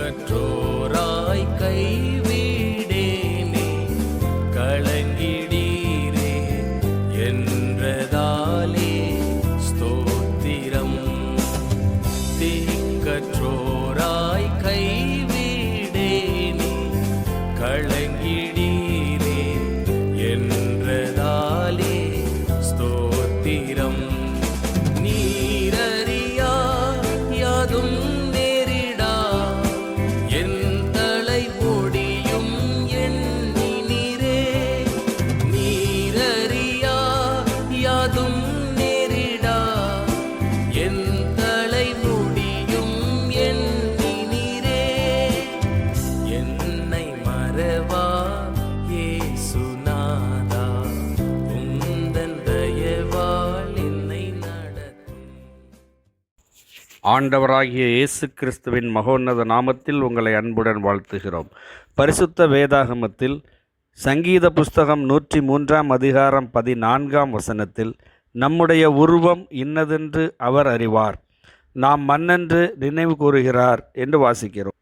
கற்றோராய் கைவிடேனே கலங்கிடீரே என்றதாலே ஸ்தோத்திரம். தீக்கற்றோராய் கைவிடேனே கலங்கிடீரே என்றதாலே ஸ்தோத்திரம். ஆண்டவராகிய இயேசு கிறிஸ்துவின் மகோன்னத நாமத்தில் உங்களை அன்புடன் வாழ்த்துகிறோம். பரிசுத்த வேதாகமத்தில் சங்கீத புஸ்தகம் நூற்றி மூன்றாம் அதிகாரம் பதினான்காம் வசனத்தில் நம்முடைய உருவம் இன்னதென்று அவர் அறிவார். நாம் மண்ணென்று நினைவு கூறுகிறார் என்று வாசிக்கிறோம்.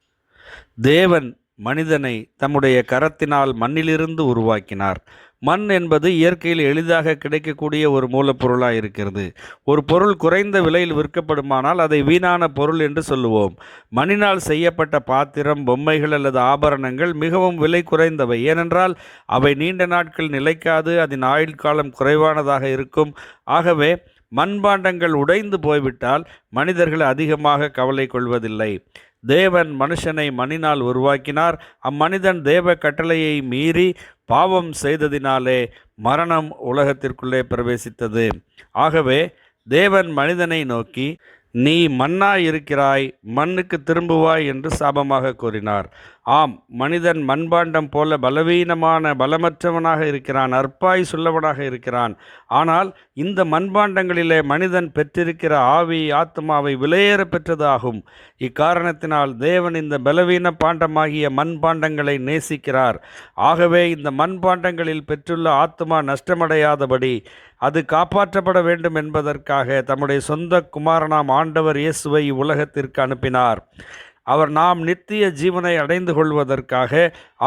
தேவன் மனிதனை தம்முடைய கரத்தினால் மண்ணிலிருந்து உருவாக்கினார். மண் என்பது இயற்கையில் எளிதாக கிடைக்கக்கூடிய ஒரு மூலப்பொருளாக இருக்கிறது. ஒரு பொருள் குறைந்த விலையில் விற்கப்படுமானால் அதை வீணான பொருள் என்று சொல்லுவோம். மண்ணினால் செய்யப்பட்ட பாத்திரம் பொம்மைகள் அல்லது ஆபரணங்கள் மிகவும் விலை குறைந்தவை. ஏனென்றால் அவை நீண்ட நாட்கள் நிலைக்காது அதன் ஆயுள் காலம் குறைவானதாக இருக்கும். ஆகவே மண்பாண்டங்கள் உடைந்து போய்விட்டால் மனிதர்கள் அதிகமாக கவலை கொள்வதில்லை. தேவன் மனுஷனை மணினால் உருவாக்கினார். அம்மனிதன் தேவ கட்டளையை மீறி பாவம் செய்ததினாலே மரணம் உலகத்திற்குள்ளே பிரவேசித்தது. ஆகவே தேவன் மனிதனை நோக்கி நீ மண்ணாய் இருக்கிறாய் மண்ணுக்கு திரும்புவாய் என்று சாபமாக கூறினார். ஆம் மனிதன் மண்பாண்டம் போல பலவீனமான பலமற்றவனாக இருக்கிறான் அற்பாய் சொல்லவனாக இருக்கிறான். ஆனால் இந்த மண்பாண்டங்களிலே மனிதன் பெற்றிருக்கிற ஆவி ஆத்மாவை விலையேற பெற்றதாகும். இக்காரணத்தினால் தேவன் இந்த பலவீன பாண்டமாகிய மண்பாண்டங்களை நேசிக்கிறார். ஆகவே இந்த மண்பாண்டங்களில் பெற்றுள்ள ஆத்மா நஷ்டமடையாதபடி அது காப்பாற்றப்பட வேண்டும் என்பதற்காக தம்முடைய சொந்த குமாரனாம் ஆண்டவர் இயேசுவை உலகத்திற்கு அனுப்பினார். அவர் நாம் நித்திய ஜீவனை அடைந்து கொள்வதற்காக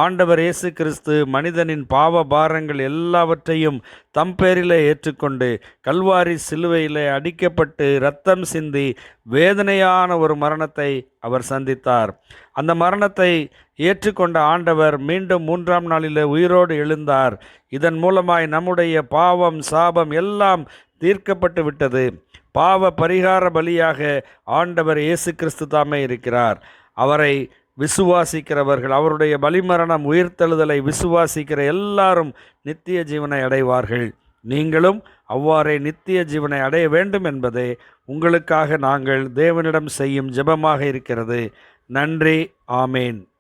ஆண்டவர் இயேசு கிறிஸ்து மனிதனின் பாவ பாரங்கள் எல்லாவற்றையும் தம் பேரிலே ஏற்றுக்கொண்டு கல்வாரி சிலுவையிலே அடிக்கப்பட்டு இரத்தம் சிந்தி வேதனையான ஒரு மரணத்தை அவர் சந்தித்தார். அந்த மரணத்தை ஏற்றுக்கொண்ட ஆண்டவர் மீண்டும் மூன்றாம் நாளிலே உயிரோடு எழுந்தார். இதன் மூலமாய் நம்முடைய பாவம் சாபம் எல்லாம் தீர்க்கப்பட்டு விட்டது. பாவ பரிகார பலியாக ஆண்டவர் இயேசு கிறிஸ்து தாமே இருக்கிறார். அவரை விசுவாசிக்கிறவர்கள் அவருடைய பலிமரணம் உயிர்த்தெழுதலை விசுவாசிக்கிற எல்லாரும் நித்திய ஜீவனை அடைவார்கள். நீங்களும் அவ்வாறே நித்திய ஜீவனை அடைய வேண்டும் என்பதே உங்களுக்காக நாங்கள் தேவனிடம் செய்யும் ஜெபமாக இருக்கிறது. நன்றி. ஆமேன்.